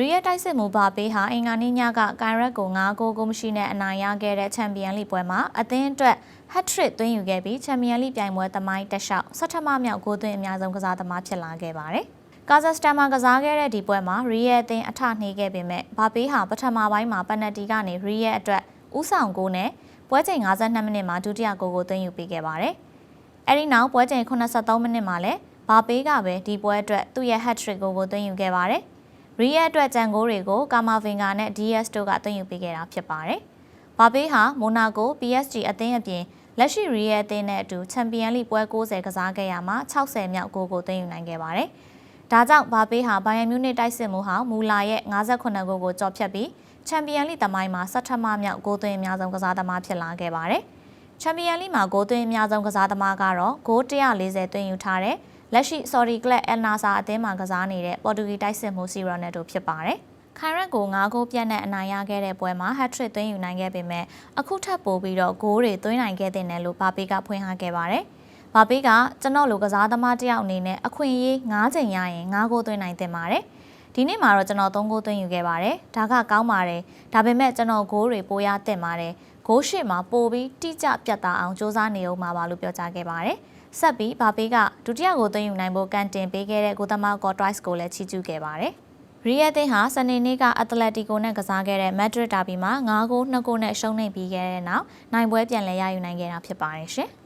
ရီယက်တိုက်စစ်မှုဘာပေးဟာအင်္ဂါနေ့ညကကိုင်ရက်ကို9ဂိုးကိုမရှိနဲ့အနိုင်ရခဲ့တဲ့ချန်ပီယံလိပွဲမှာအသင်းအတွက်ဟက်ထရစ်သွင်းယူခဲ့ပြီးချန်ပီယံလိပြိုင်ပွဲသမိုင်းတက်လျှောက်ဆဋ္ဌမမြောက်ဂိုးသွင်းအများဆုံးကစားသမားဖြစ်လာခဲ့ပါတယ်။ကာဇက်စတန်မှာကစားခဲ့တဲ့ဒီပွဲမှာရီယက်အသင်းအထနှေးခဲ့ပေမဲ့ဘာပေးဟာပထမပိုင်းမှာပက်နတီကနေရီယက်အတွက်ဥဆောင်ဂိုးနဲ့ပွဲချိန်52မိနစ်မှာဒုတိယဂိုးကိုသွင်းယူပေးခဲ့ပါတယ်။အဲဒီနောက်ပွဲချိန်83မိနစ်မှာလည်းဘာပေးကပဲဒီပွဲအတွက်သူ့ရဲ့ hat trick ကိုကိုသွင်းယူခဲ့ပါတယ်။ ရီယက်အတွက်ကြံဂိုးတွေကိုကာမာဗင်ဂါနဲ့ DS တို့ကသွင်းယူပေးခဲ့တာဖြစ်ပါတယ်။ဘာပေးဟာမိုနာကို PSG အသင်းအပြင်လက်ရှိရီယက်အသင်းနဲ့အတူချန်ပီယံလိပွဲ90ကစားခဲ့ရမှာ60မြောက်ဂိုးကိုသွင်းယူနိုင်ခဲ့ပါတယ်။ဒါကြောင့်ဘာပေးဟာဘိုင်ယန်မြူနစ်တိုက်စစ်မှုဟောင်းမူလာရဲ့58ဂိုးကိုကျော်ဖြတ်ပြီးချန်ပီယံလိသမိုင်းမှာဆဋ္ဌမမြောက်ဂိုးသွင်းအများဆုံးကစားသမားဖြစ်လာခဲ့ပါတယ်။ချန်ပီယံလိမှာဂိုးသွင်းအများဆုံးကစားသမားကတော့ဂိုး140သွင်းယူထားတဲ့ လက်ရှိ Sorry Club El Nassr အသင်းမှာကစားနေတဲ့ပေါ်တူဂီတိုက်စစ်မှုစီရိုနယ်ဒိုဖြစ်ပါတယ်။ခိုင်ရက်ကို9ဂိုးပြတ်နဲ့အနိုင်ရခဲ့တဲ့ပွဲမှာ hat-trick သွင်းယူနိုင်ခဲ့ပေမဲ့အခုထပ်ပိုပြီးတော့ဂိုးတွေသွင်းနိုင်ခဲ့တဲ့နယ်လို့ဘာပေကဖွင့်ဟခဲ့ပါတယ်။ဘာပေကကျွန်တော်လိုကစားသမားတစ်ယောက်အနေနဲ့အခွင့်အရေး9ချိန်ရရင်9ဂိုးသွင်းနိုင်တင်ပါတယ်။ ဒီနေ့မှာတော့ကျွန်တော်3ဂိုးသွင်းယူခဲ့ပါတယ်။ဒါကကောင်းပါတယ်။ဒါပေမဲ့ကျွန်တော်ဂိုးတွေပိုရတင်ပါတယ်။ဂိုးရှိမှာပိုပြီးတိကျပြတ်သားအောင်စ조사နေအောင်ပါပါလို့ပြောကြားခဲ့ပါတယ်။ဆက်ပြီးဘာပေကဒုတိယကိုသွင်းယူနိုင်ဖို့ကန်တင်ပေးခဲ့တဲ့ကိုသမားကော့တွိုက်စ်ကိုလည်းချီးကျူးခဲ့ပါတယ်။ရီယက်သင်းဟာစနေနေ့ကအက်တလက်တီကိုနဲ့ကစားခဲ့တဲ့မက်ဒရစ်ဒါဘီမှာ9ဂိုး2ဂိုးနဲ့ရှုံးနိမ့်ပြီးခဲ့တဲ့နောက်နိုင်ပွဲပြန်လည်ရယူနိုင်ခဲ့တာဖြစ်ပါတယ်ရှင်။